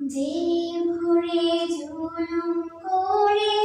জেনে ভরে জুলুম করে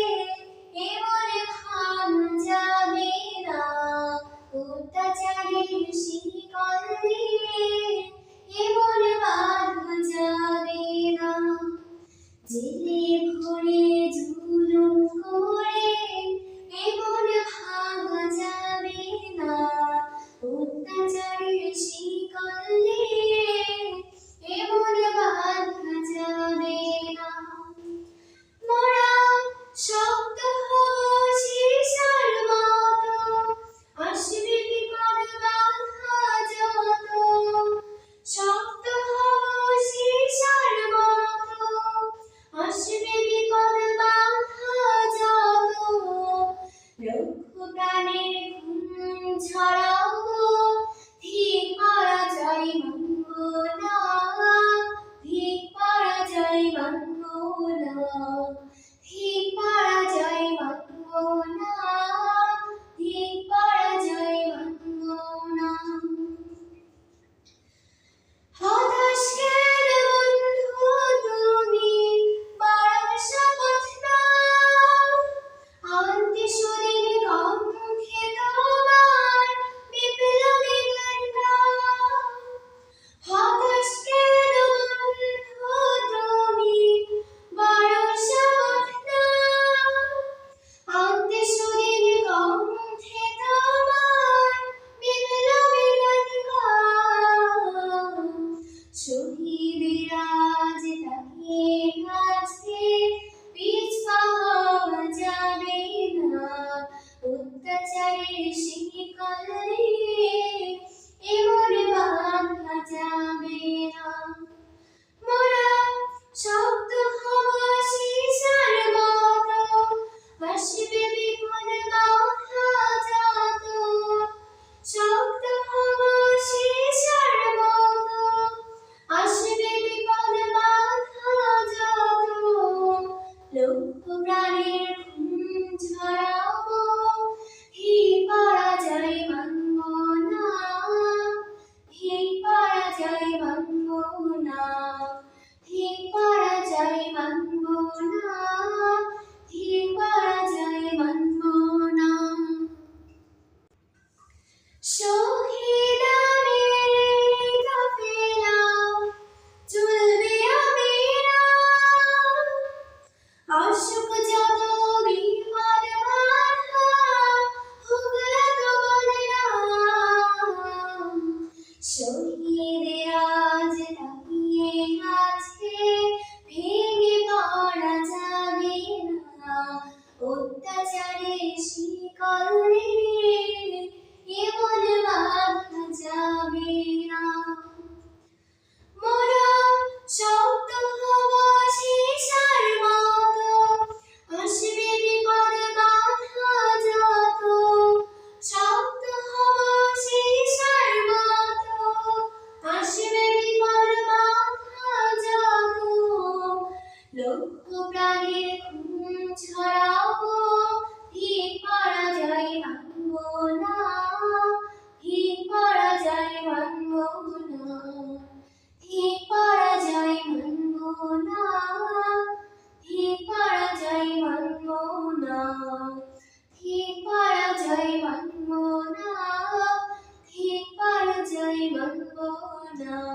দুঃখ প্রাণের ঘুম ছড়াবো ভিক মারা যাই মানব না। ভিক মারা যাই মানব না। ভিক মারা যাই মানব না। ভিক মারা যাই মানব না। ভিক মারা যাই মানব না। ভিক মারা যাই মানব না।